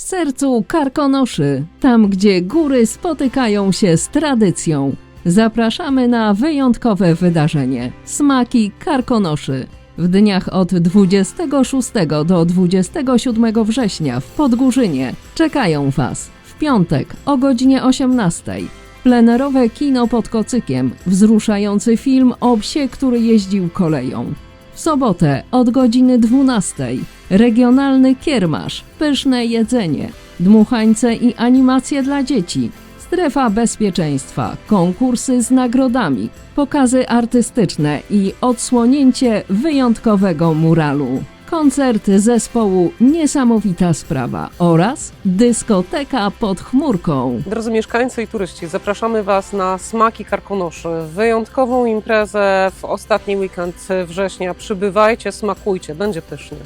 W sercu Karkonoszy, tam gdzie góry spotykają się z tradycją. Zapraszamy na wyjątkowe wydarzenie Smaki Karkonoszy. W dniach od 26 do 27 września w Podgórzynie czekają Was w piątek o godzinie 18. Plenerowe kino pod kocykiem, wzruszający film o psie, który jeździł koleją. W sobotę od godziny 12 regionalny kiermasz, pyszne jedzenie, dmuchańce i animacje dla dzieci, strefa bezpieczeństwa, konkursy z nagrodami, pokazy artystyczne i odsłonięcie wyjątkowego muralu. Koncert zespołu Niesamowita Sprawa oraz dyskoteka pod chmurką. Drodzy mieszkańcy i turyści, zapraszamy Was na Smaki Karkonoszy. Wyjątkową imprezę w ostatni weekend września. Przybywajcie, smakujcie, będzie pysznie.